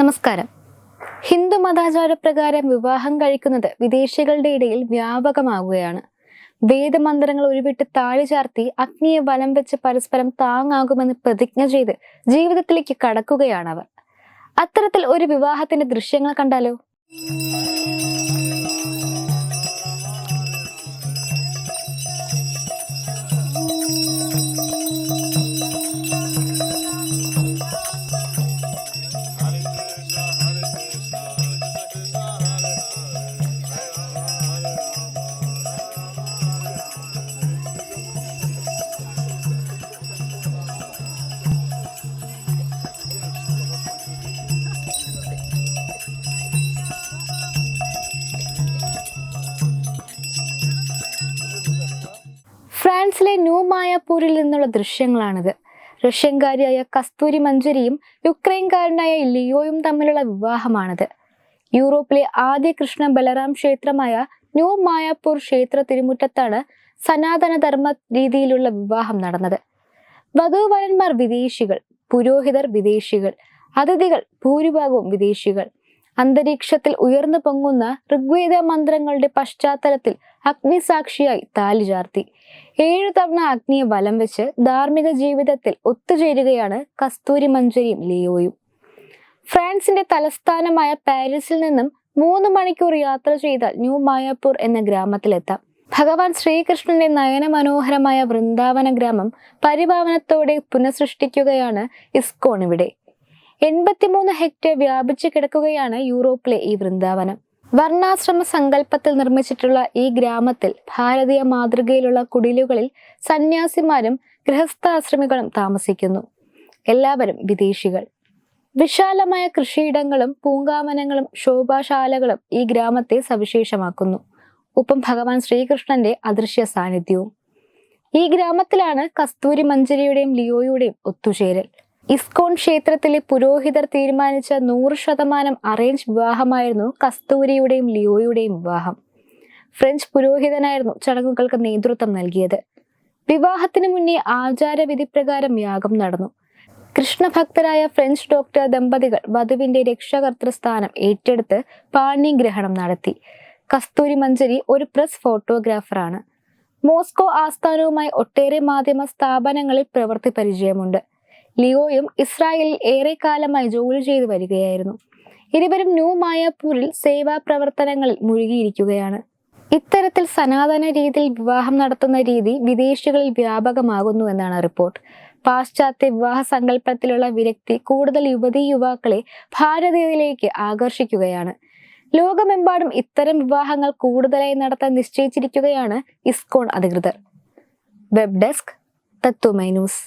നമസ്കാരം. ഹിന്ദു മതാചാരപ്രകാരം വിവാഹം കഴിക്കുന്നത് വിദേശികളുടെ ഇടയിൽ വ്യാപകമാകുകയാണ് വേദമന്ത്രങ്ങൾ ഉരുവിട്ട് താഴി ചാർത്തി അഗ്നിയെ വലം വെച്ച് പരസ്പരം താങ്ങാകുമെന്ന് പ്രതിജ്ഞ ചെയ്ത് ജീവിതത്തിലേക്ക് കടക്കുകയാണ് അവർ. അത്തരത്തിൽ ഒരു വിവാഹത്തിന്റെ ദൃശ്യങ്ങൾ കണ്ടാലോ? ഫ്രാൻസിലെ ന്യൂ മായാപൂരിൽ നിന്നുള്ള ദൃശ്യങ്ങളാണിത്. റഷ്യൻകാരിയായ കസ്തൂരി മഞ്ജരിയും യുക്രൈൻകാരനായ ലിയോയും തമ്മിലുള്ള വിവാഹമാണിത്. യൂറോപ്പിലെ ആദ്യ കൃഷ്ണ ബലറാം ക്ഷേത്രമായ ന്യൂ മായാപൂർ ക്ഷേത്ര തിരുമുറ്റത്താണ് സനാതന ധർമ്മ രീതിയിലുള്ള വിവാഹം നടന്നത്. വധുവരന്മാർ വിദേശികൾ പുരോഹിതർ വിദേശികൾ അതിഥികൾ ഭൂരിഭാഗവും വിദേശികൾ. അന്തരീക്ഷത്തിൽ ഉയർന്നു പൊങ്ങുന്ന ഋഗ്വേദ മന്ത്രങ്ങളുടെ പശ്ചാത്തലത്തിൽ അഗ്നിസാക്ഷിയായി താലി ചാർത്തി. ഏഴു തവണ അഗ്നിയെ വലം വെച്ച് ധാർമ്മിക ജീവിതത്തിൽ ഒത്തുചേരുകയാണ് കസ്തൂരി മഞ്ജരിയും ലിയോയും. ഫ്രാൻസിന്റെ തലസ്ഥാനമായ പാരീസിൽ നിന്നും മൂന്ന് മണിക്കൂർ യാത്ര ചെയ്താൽ ന്യൂ മായാപൂർ എന്ന ഗ്രാമത്തിലെത്താം. ഭഗവാൻ ശ്രീകൃഷ്ണന്റെ നയനമനോഹരമായ വൃന്ദാവന ഗ്രാമം പരിഭാവനത്തോടെ പുനഃസൃഷ്ടിക്കുകയാണ് ഇസ്കോൺ ഇവിടെ. എൺപത്തിമൂന്ന് ഹെക്ടർ വ്യാപിച്ചു കിടക്കുകയാണ് യൂറോപ്പിലെ ഈ വൃന്ദാവനം. വർണാശ്രമ സങ്കല്പത്തിൽ നിർമ്മിച്ചിട്ടുള്ള ഈ ഗ്രാമത്തിൽ ഭാരതീയ മാതൃകയിലുള്ള കുടിലുകളിൽ സന്യാസിമാരും ഗൃഹസ്ഥാശ്രമികളും താമസിക്കുന്നു. എല്ലാവരും വിദേശികൾ. വിശാലമായ കൃഷിയിടങ്ങളും പൂങ്കാവനങ്ങളും ശോഭാശാലകളും ഈ ഗ്രാമത്തെ സവിശേഷമാക്കുന്നു. ഒപ്പം ഭഗവാൻ ശ്രീകൃഷ്ണന്റെ അദൃശ്യ സാന്നിധ്യവും. ഈ ഗ്രാമത്തിലാണ് കസ്തൂരി മഞ്ജരിയുടെയും ലിയോയുടെയും ഒത്തുചേരൽ. ഇസ്കോൺ ക്ഷേത്രത്തിലെ പുരോഹിതർ തീരുമാനിച്ച നൂറ് ശതമാനം അറേഞ്ച് വിവാഹമായിരുന്നു കസ്തൂരിയുടെയും ലിയോയുടെയും വിവാഹം. ഫ്രഞ്ച് പുരോഹിതനായിരുന്നു ചടങ്ങുകൾക്ക് നേതൃത്വം നൽകിയത്. വിവാഹത്തിന് മുന്നേ ആചാരവിധി പ്രകാരം യാഗം നടന്നു. കൃഷ്ണഭക്തരായ ഫ്രഞ്ച് ഡോക്ടർ ദമ്പതികൾ വധുവിന്റെ രക്ഷാകർത്തൃസ്ഥാനം ഏറ്റെടുത്ത് പാണ്യഗ്രഹണം നടത്തി. കസ്തൂരി മഞ്ജരി ഒരു പ്രസ് ഫോട്ടോഗ്രാഫറാണ്. മോസ്കോ ആസ്ഥാനവുമായി ഒട്ടേറെ മാധ്യമ സ്ഥാപനങ്ങളിൽ പ്രവൃത്തി പരിചയമുണ്ട്. ലിയോയും ഇസ്രായേലിൽ ഏറെക്കാലമായി ജോലി ചെയ്തു വരികയായിരുന്നു. ഇരുവരും ന്യൂ മായാപൂരിൽ സേവാ പ്രവർത്തനങ്ങളിൽ മുഴുകിയിരിക്കുകയാണ്. ഇത്തരത്തിൽ സനാതന രീതിയിൽ വിവാഹം നടത്തുന്ന രീതി വിദേശികളിൽ വ്യാപകമാകുന്നു എന്നാണ് റിപ്പോർട്ട്. പാശ്ചാത്യ വിവാഹ സങ്കല്പത്തിലുള്ള വിരക്തി കൂടുതൽ യുവതീ യുവാക്കളെ ഭാരതീയതയിലേക്ക് ആകർഷിക്കുകയാണ്. ലോകമെമ്പാടും ഇത്തരം വിവാഹങ്ങൾ കൂടുതലായി നടത്താൻ നിശ്ചയിച്ചിരിക്കുകയാണ് ഇസ്കോൺ അധികൃതർ. Web desk Tatwamayi news.